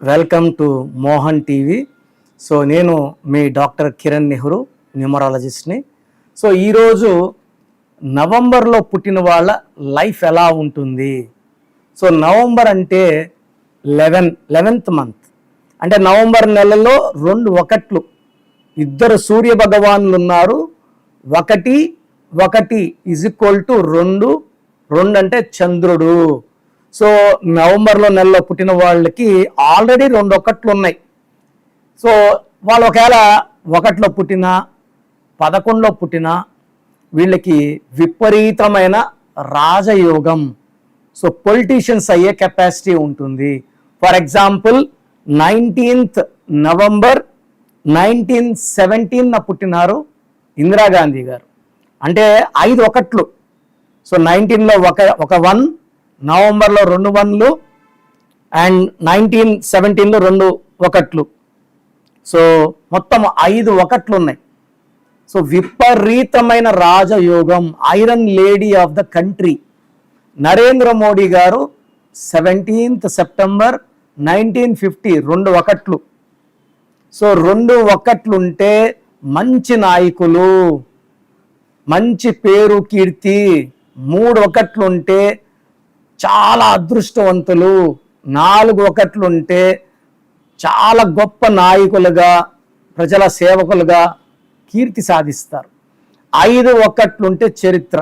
Welcome to Mohan TV. So నేను మీ doctor Kiran Nehru న్యూమరాలజిస్ట్ని. సో ఈరోజు నవంబర్లో పుట్టిన వాళ్ళ లైఫ్ ఎలా ఉంటుంది? సో నవంబర్ అంటే లెవెన్ లెవెన్త్ మంత్. అంటే నవంబర్ నెలలో రెండు ఒకట్లు. ఇద్దరు సూర్య భగవానులు ఉన్నారు ఒకటి ఒకటి ఈజ్ ఈక్వల్ టు రెండు. రెండు అంటే చంద్రుడు. సో నవంబర్లో నెలలో పుట్టిన వాళ్ళకి ఆల్రెడీ రెండు ఒకట్లు ఉన్నాయి. సో వాళ్ళు ఒకవేళ ఒకటిలో పుట్టినా పదకొండులో పుట్టినా వీళ్ళకి విపరీతమైన రాజయోగం. సో పొలిటీషియన్స్ అయ్యే కెపాసిటీ ఉంటుంది. For example nineteenth November nineteen సెవెంటీన్న పుట్టినారు ఇందిరాగాంధీ గారు. అంటే ఐదు ఒకట్లు. సో నైన్టీన్లో ఒక ఒక వన్ నవంబర్లో రెండు వన్లు అండ్ నైన్టీన్ సెవెంటీన్లో రెండు ఒకట్లు. సో మొత్తం ఐదు ఒకట్లు ఉన్నాయి సో విపరీతమైన రాజయోగం iron lady of the country. Narendra Modi garu seventeenth September nineteen fifty రెండు ఒకట్లు. సో రెండు ఒకట్లుంటే మంచి నాయకులు మంచి పేరు కీర్తి మూడు ఒకట్లుంటే చాలా అదృష్టవంతులు. నాలుగు ఒకట్లుంటే చాలా గొప్ప నాయకులుగా ప్రజల సేవకులుగా కీర్తి సాధిస్తారు. ఐదు ఒకట్లుంటే చరిత్ర.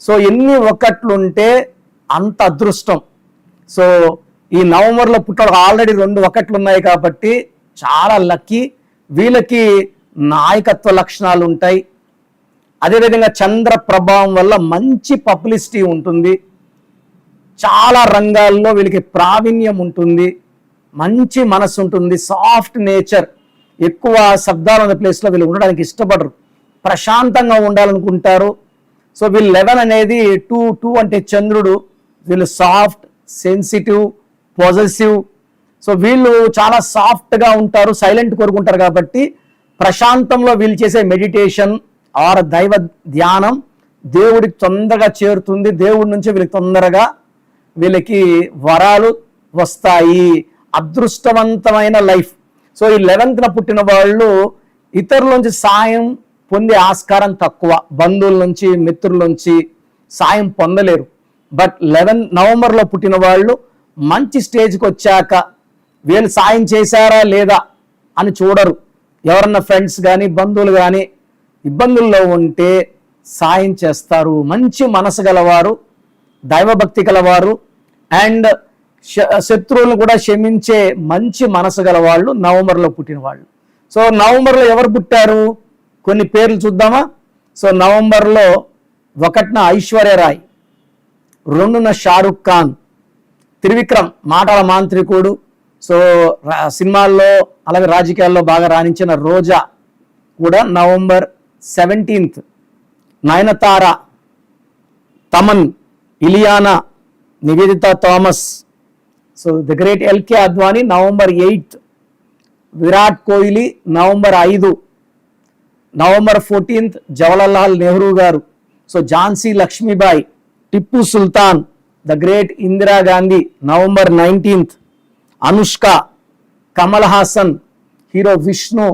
సో ఎన్ని ఒకట్లుంటే అంత అదృష్టం. సో ఈ నవంబర్లో పుట్టడం ఆల్రెడీ రెండు ఒకట్లు ఉన్నాయి కాబట్టి చాలా లక్కీ. వీళ్ళకి నాయకత్వ లక్షణాలు ఉంటాయి అదేవిధంగా చంద్ర ప్రభావం వల్ల మంచి పబ్లిసిటీ ఉంటుంది. చాలా రంగాల్లో వీళ్ళకి ప్రావీణ్యం ఉంటుంది మంచి మనసు ఉంటుంది సాఫ్ట్ నేచర్ ఎక్కువ శబ్దాలు ఉన్న ప్లేస్లో వీళ్ళు ఉండడానికి ఇష్టపడరు. ప్రశాంతంగా ఉండాలనుకుంటారు. సో వీళ్ళు లెవెన్ అనేది టూ టూ అంటే చంద్రుడు. వీళ్ళు సాఫ్ట్ సెన్సిటివ్ పాజిటివ్ సో వీళ్ళు చాలా సాఫ్ట్గా ఉంటారు సైలెంట్ కోరుకుంటారు కాబట్టి ప్రశాంతంలో వీళ్ళు చేసే మెడిటేషన్ ఆర్ దైవ ధ్యానం దేవుడికి తొందరగా చేరుతుంది. దేవుడి నుంచి వీళ్ళకి తొందరగా వీళ్ళకి వరాలు వస్తాయి. అదృష్టవంతమైన లైఫ్. సో ఈ లెవెన్త్న పుట్టిన వాళ్ళు ఇతరుల నుంచి సాయం పొందే ఆస్కారం తక్కువ. బంధువుల నుంచి మిత్రుల నుంచి సాయం పొందలేరు. బట్ లెవెన్ నవంబర్లో పుట్టిన వాళ్ళు మంచి స్టేజ్కి వచ్చాక వీళ్ళు సాయం చేశారా లేదా అని చూడరు. ఎవరన్నా ఫ్రెండ్స్ కానీ బంధువులు కానీ ఇబ్బందుల్లో ఉంటే సాయం చేస్తారు. మంచి మనసు గలవారు దైవభక్తి గలవారు అండ్ శత్రువులను కూడా క్షమించే మంచి మనసు గల వాళ్ళు నవంబర్లో పుట్టిన వాళ్ళు. సో నవంబర్లో ఎవరు పుట్టారు? కొన్ని పేర్లు చూద్దామా? సో నవంబర్లో ఒకటిన ఐశ్వర్యరాయ్ రెండున షారుఖ్ ఖాన్ త్రివిక్రమ్ మాటల మాంత్రికుడు. సో రా- సినిమాల్లో అలాగే రాజకీయాల్లో బాగా రాణించిన రోజా కూడా November seventeenth Nayanthara Tamannaah Ileana Nivetha Thomas. So the great L K Advani November eighth Virat Kohli November ఐదు. November fourteenth Jawaharlal Nehru garu. So Jhansi Lakshmibai Tipu Sultan the great Indira Gandhi November nineteenth Anushka Kamal Haasan hero Vishnu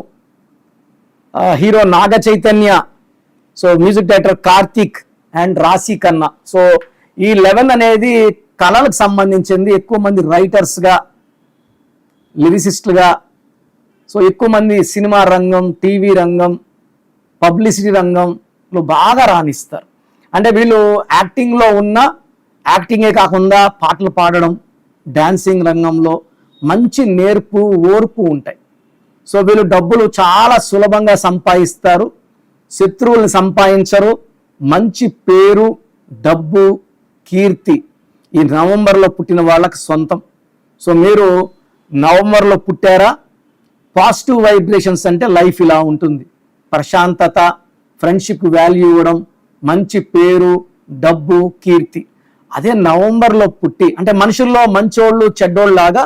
hero Naga Chaitanya so music director Karthik and Raashi Khanna so ఈ eleven అనేది కళలకు సంబంధించింది. ఎక్కువ మంది రైటర్స్గా లిరిసిస్ట్లుగా so ఎక్కువ మంది cinema రంగం TV రంగం పబ్లిసిటీ రంగంలో బాగా రాణిస్తారు. అంటే వీళ్ళు యాక్టింగ్లో ఉన్న యాక్టింగే కాకుండా పాటలు పాడడం డ్యాన్సింగ్ రంగంలో మంచి నేర్పు ఓర్పు ఉంటాయి. సో వీళ్ళు డబ్బులు చాలా సులభంగా సంపాదిస్తారు. శత్రువులను సంపాదించరు. మంచి పేరు డబ్బు కీర్తి. ఈ నవంబర్లో పుట్టిన వాళ్ళకి సొంతం. సో మీరు నవంబర్లో పుట్టారా? పాజిటివ్ వైబ్రేషన్స్ అంటే లైఫ్ ఇలా ఉంటుంది. ప్రశాంతత ఫ్రెండ్షిప్ వాల్యూ ఇవ్వడం మంచి పేరు డబ్బు కీర్తి. అదే నవంబర్లో పుట్టి అంటే మనుషుల్లో మంచోళ్ళు చెడ్డోళ్ళలాగా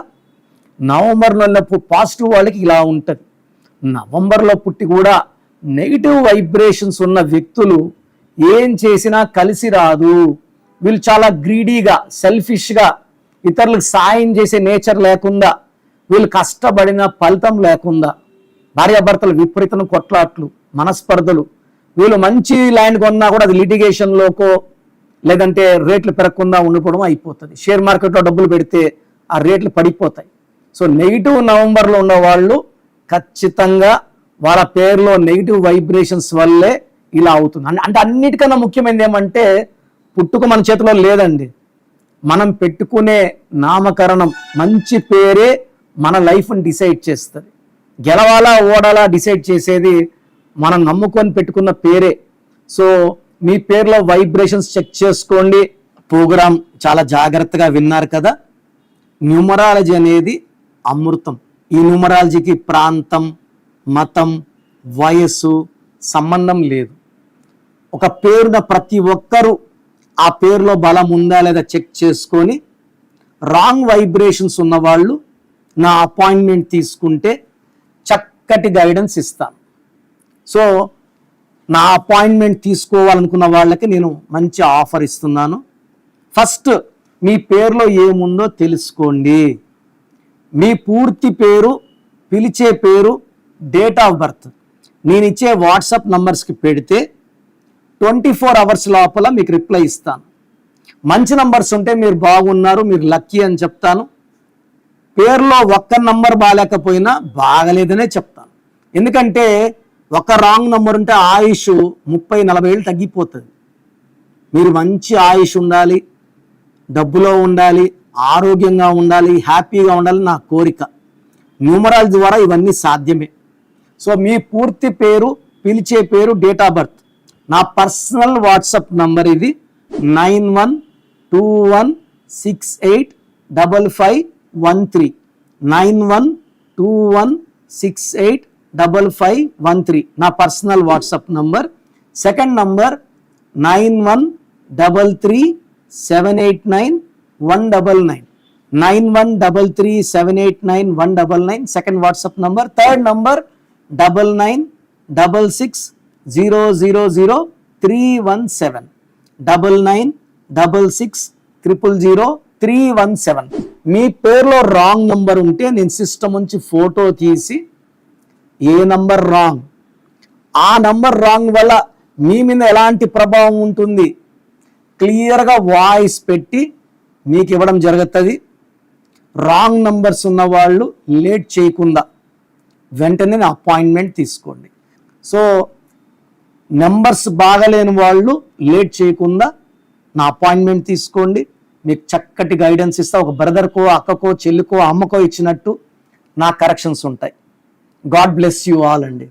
నవంబర్లో ఉన్నప్పుడు పాజిటివ్ వాళ్ళకి ఇలా ఉంటుంది. నవంబర్లో పుట్టి కూడా నెగిటివ్ వైబ్రేషన్స్ ఉన్న వ్యక్తులు ఏం చేసినా కలిసి రాదు. వీళ్ళు చాలా గ్రీడీగా సెల్ఫిష్గా ఇతరులకు సాయం చేసే నేచర్ లేకుండా వీళ్ళు కష్టపడిన ఫలితం లేకుండా భార్యాభర్తలు విపరీతం కొట్లాట్లు మనస్పర్ధలు. వీళ్ళు మంచి ల్యాండ్ కొన్నా కూడా అది లిటిగేషన్లోకో లేదంటే రేట్లు పెరగకుండా ఉండిపోవడం అయిపోతుంది. షేర్ మార్కెట్లో డబ్బులు పెడితే ఆ రేట్లు పడిపోతాయి. సో నెగిటివ్ నవంబర్లో ఉన్న వాళ్ళు ఖచ్చితంగా వాళ్ళ పేరులో నెగిటివ్ వైబ్రేషన్స్ వల్లే ఇలా అవుతుంది. అంటే- అంటే అన్నిటికన్నా ముఖ్యమైనది ఏమంటే పుట్టుక మన చేతిలో లేదండి. మనం పెట్టుకునే నామకరణం మంచి పేరే మన లైఫ్ని డిసైడ్ చేస్తుంది. గెలవాలా ఓడాలా డిసైడ్ చేసేది మనం నమ్ముకొని పెట్టుకున్న పేరే. సో మీ పేరులో వైబ్రేషన్స్ చెక్ చేసుకోండి. ప్రోగ్రామ్ చాలా జాగ్రత్తగా విన్నారు కదా. న్యూమరాలజీ అనేది అమృతం. ఈ న్యూమరాలజీకి ప్రాంతం మతం వయస్సు సంబంధం లేదు. ఒక పేరున ప్రతి ఒక్కరూ ఆ పేరులో బలం ఉందా లేదా చెక్ చేసుకొని రాంగ్ వైబ్రేషన్స్ ఉన్నవాళ్ళు నా అపాయింట్మెంట్ తీసుకుంటే చక్కటి గైడెన్స్ ఇస్తాను. సో నా అపాయింట్మెంట్ తీసుకోవాలనుకున్న వాళ్ళకి నేను మంచి ఆఫర్ ఇస్తున్నాను. ఫస్ట్ మీ పేరులో ఏముందో తెలుసుకోండి. మీ పూర్తి పేరు పిలిచే పేరు డేట్ ఆఫ్ బర్త్. నేను ఇచ్చే వాట్సాప్ నంబర్స్కి పెడితే ట్వంటీ ఫోర్ అవర్స్ లోపల మీకు రిప్లై ఇస్తాను. మంచి నంబర్స్ ఉంటే మీరు బాగున్నారు మీరు లక్కీ అని చెప్తాను. పేరులో ఒక్క నంబర్ బాగాలేకపోయినా బాగలేదనే చెప్తాను. ఎందుకంటే ఒక రాంగ్ నంబర్ ఉంటే ఆయుష్ ముప్పై నలభై ఏళ్ళు తగ్గిపోతుంది. మీరు మంచి ఆయుష్ ఉండాలి డబ్బులో ఉండాలి ఆరోగ్యంగా ఉండాలి హ్యాపీగా ఉండాలి నా కోరిక. న్యూమరాలజీ ద్వారా ఇవన్నీ సాధ్యమే. సో మీ పూర్తి పేరు పిలిచే పేరు డేట్ ఆఫ్ బర్త్. నా పర్సనల్ వాట్సాప్ నంబర్ ఇది nine one two one six eight double five one three. Nine one two one six eight double five one three. నా personal WhatsApp number. Second number nine one double three seven eight nine one double nine. Nine one double three seven eight nine one double nine. Second WhatsApp number. Third number double nine double six zero zero zero three one seven. Double nine double six triple zero three one seven. మీ పేరులో wrong number ఉంటే నేను system నుంచి photo తీసి ఏ number wrong? ఆ number wrong వల్ల మీ మీద ఎలాంటి ప్రభావం ఉంటుంది? క్లియర్గా వాయిస్ పెట్టి మీకు ఇవ్వడం జరుగుతుంది. రాంగ్ నంబర్స్ ఉన్న వాళ్ళు లేట్ చేయకుండా వెంటనే అపాయింట్మెంట్ తీసుకోండి. సో నెంబర్స్ బాగలేని వాళ్ళు లేట్ చేయకుండా నా అపాయింట్మెంట్ తీసుకోండి. మీకు చక్కటి గైడెన్స్ ఇస్తా. ఒక బ్రదర్కో అక్కకో చెల్లికో అమ్మకో ఇచ్చినట్టు నా కరెక్షన్స్ ఉంటాయి. గాడ్ బ్లెస్ యూ ఆల్ అండి.